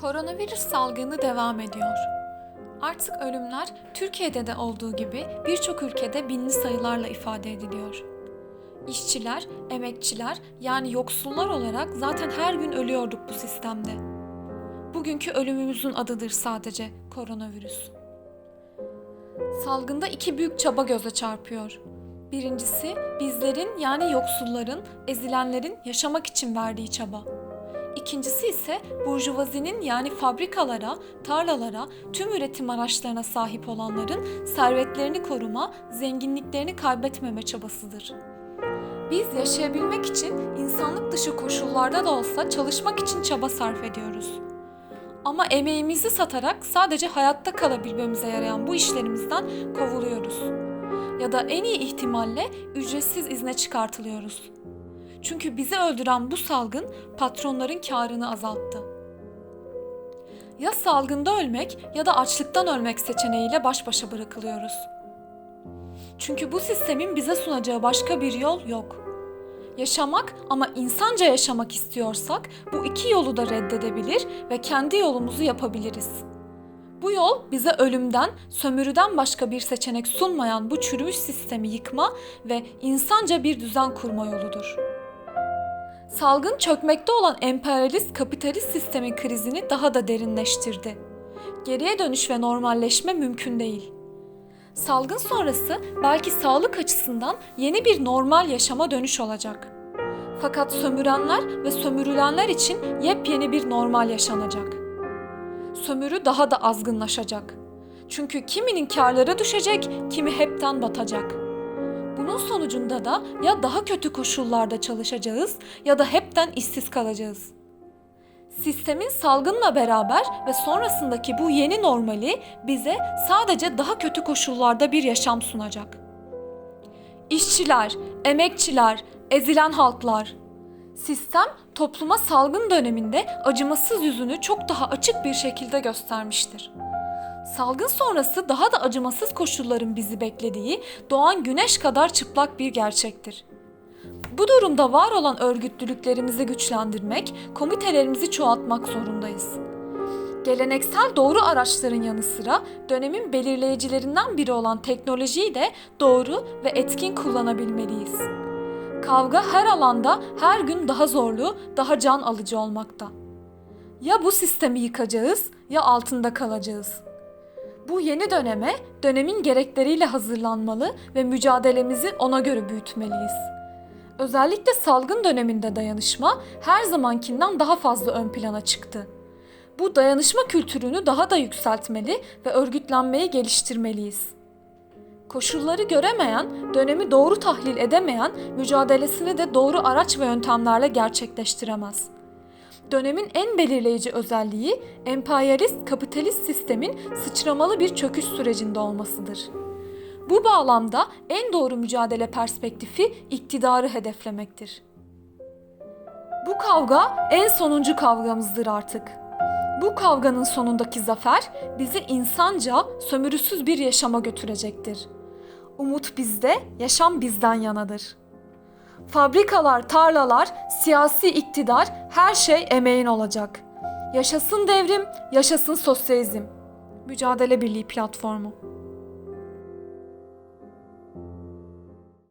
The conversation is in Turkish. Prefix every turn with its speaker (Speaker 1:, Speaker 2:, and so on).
Speaker 1: Koronavirüs salgını devam ediyor. Artık ölümler Türkiye'de de olduğu gibi birçok ülkede binli sayılarla ifade ediliyor. İşçiler, emekçiler yani yoksullar olarak zaten her gün ölüyorduk bu sistemde. Bugünkü ölümümüzün adıdır sadece koronavirüs. Salgında iki büyük çaba göze çarpıyor. Birincisi bizlerin yani yoksulların, ezilenlerin yaşamak için verdiği çaba. İkincisi ise burjuvazinin yani fabrikalara, tarlalara, tüm üretim araçlarına sahip olanların servetlerini koruma, zenginliklerini kaybetmeme çabasıdır. Biz yaşayabilmek için insanlık dışı koşullarda da olsa çalışmak için çaba sarf ediyoruz. Ama emeğimizi satarak sadece hayatta kalabilmemize yarayan bu işlerimizden kovuluyoruz. Ya da en iyi ihtimalle ücretsiz izne çıkartılıyoruz. Çünkü bizi öldüren bu salgın patronların karını azalttı. Ya salgında ölmek ya da açlıktan ölmek seçeneğiyle baş başa bırakılıyoruz. Çünkü bu sistemin bize sunacağı başka bir yol yok. Yaşamak ama insanca yaşamak istiyorsak bu iki yolu da reddedebilir ve kendi yolumuzu yapabiliriz. Bu yol bize ölümden, sömürüden başka bir seçenek sunmayan bu çürümüş sistemi yıkma ve insanca bir düzen kurma yoludur. Salgın çökmekte olan emperyalist kapitalist sistemin krizini daha da derinleştirdi. Geriye dönüş ve normalleşme mümkün değil. Salgın sonrası belki sağlık açısından yeni bir normal yaşama dönüş olacak. Fakat sömürenler ve sömürülenler için yepyeni bir normal yaşanacak. Sömürü daha da azgınlaşacak. Çünkü kiminin karları düşecek, kimi hepten batacak. Bunun sonucunda da ya daha kötü koşullarda çalışacağız ya da hepten işsiz kalacağız. Sistemin salgınla beraber ve sonrasındaki bu yeni normali bize sadece daha kötü koşullarda bir yaşam sunacak. İşçiler, emekçiler, ezilen halklar. Sistem topluma salgın döneminde acımasız yüzünü çok daha açık bir şekilde göstermiştir. Salgın sonrası daha da acımasız koşulların bizi beklediği doğan güneş kadar çıplak bir gerçektir. Bu durumda var olan örgütlülüklerimizi güçlendirmek, komitelerimizi çoğaltmak zorundayız. Geleneksel doğru araçların yanı sıra dönemin belirleyicilerinden biri olan teknolojiyi de doğru ve etkin kullanabilmeliyiz. Kavga her alanda her gün daha zorlu, daha can alıcı olmakta. Ya bu sistemi yıkacağız ya altında kalacağız. Bu yeni döneme dönemin gerekleriyle hazırlanmalı ve mücadelemizi ona göre büyütmeliyiz. Özellikle salgın döneminde dayanışma her zamankinden daha fazla ön plana çıktı. Bu dayanışma kültürünü daha da yükseltmeli ve örgütlenmeyi geliştirmeliyiz. Koşulları göremeyen, dönemi doğru tahlil edemeyen mücadelesini de doğru araç ve yöntemlerle gerçekleştiremez. Dönemin en belirleyici özelliği emperyalist kapitalist sistemin sıçramalı bir çöküş sürecinde olmasıdır. Bu bağlamda en doğru mücadele perspektifi iktidarı hedeflemektir. Bu kavga en sonuncu kavgamızdır artık. Bu kavganın sonundaki zafer bizi insanca, sömürüsüz bir yaşama götürecektir. Umut bizde, yaşam bizden yanadır. Fabrikalar, tarlalar, siyasi iktidar, her şey emeğin olacak. Yaşasın devrim, yaşasın sosyalizm. Mücadele Birliği Platformu